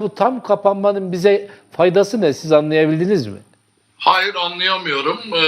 Bu tam kapanmanın bize faydası ne? Siz anlayabildiniz mi? Hayır anlayamıyorum. Ee,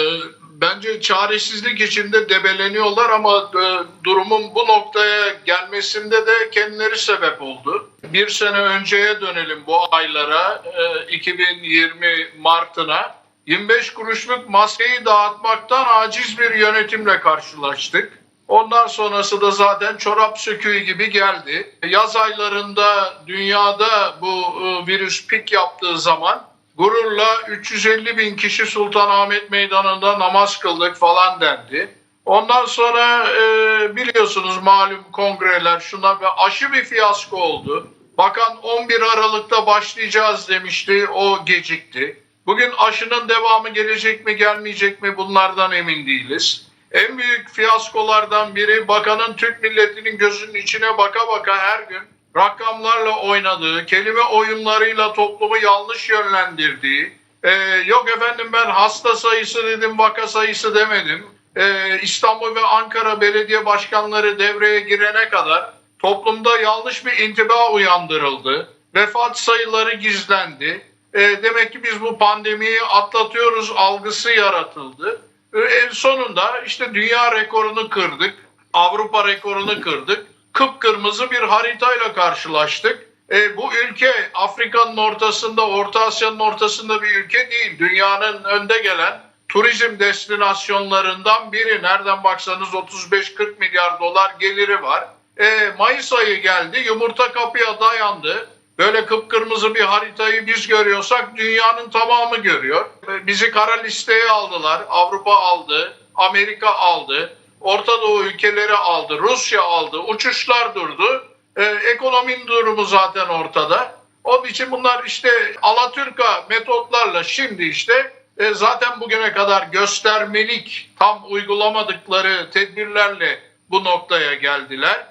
Bence çaresizlik içinde debeleniyorlar ama e, durumun bu noktaya gelmesinde de kendileri sebep oldu. Bir sene önceye dönelim bu aylara, e, 2020 Mart'ına. 25 kuruşluk maskeyi dağıtmaktan aciz bir yönetimle karşılaştık. Ondan sonrası da zaten çorap söküğü gibi geldi. Yaz aylarında dünyada bu e, virüs pik yaptığı zaman gururla 350 bin kişi Sultanahmet Meydanı'nda namaz kıldık falan dendi. Ondan sonra e, biliyorsunuz malum kongreler şuna ve aşı bir fiyasko oldu. Bakan 11 Aralık'ta başlayacağız demişti o gecikti. Bugün aşının devamı gelecek mi gelmeyecek mi bunlardan emin değiliz. En büyük fiyaskolardan biri bakanın Türk milletinin gözünün içine baka baka her gün rakamlarla oynadığı, kelime oyunlarıyla toplumu yanlış yönlendirdiği, e, yok efendim ben hasta sayısı dedim, vaka sayısı demedim. E, İstanbul ve Ankara belediye başkanları devreye girene kadar toplumda yanlış bir intiba uyandırıldı. Vefat sayıları gizlendi. E, demek ki biz bu pandemiyi atlatıyoruz algısı yaratıldı. E, en sonunda işte dünya rekorunu kırdık. Avrupa rekorunu kırdık. Kıpkırmızı bir haritayla karşılaştık. E, bu ülke Afrika'nın ortasında, Orta Asya'nın ortasında bir ülke değil. Dünyanın önde gelen turizm destinasyonlarından biri. Nereden baksanız 35-40 milyar dolar geliri var. E, Mayıs ayı geldi, yumurta kapıya dayandı. Böyle kıpkırmızı bir haritayı biz görüyorsak dünyanın tamamı görüyor. Bizi kara listeye aldılar. Avrupa aldı, Amerika aldı, Orta Doğu ülkeleri aldı, Rusya aldı, uçuşlar durdu. E, ekonominin durumu zaten ortada. Onun için bunlar işte Alaturka metotlarla şimdi işte e, zaten bugüne kadar göstermelik tam uygulamadıkları tedbirlerle bu noktaya geldiler.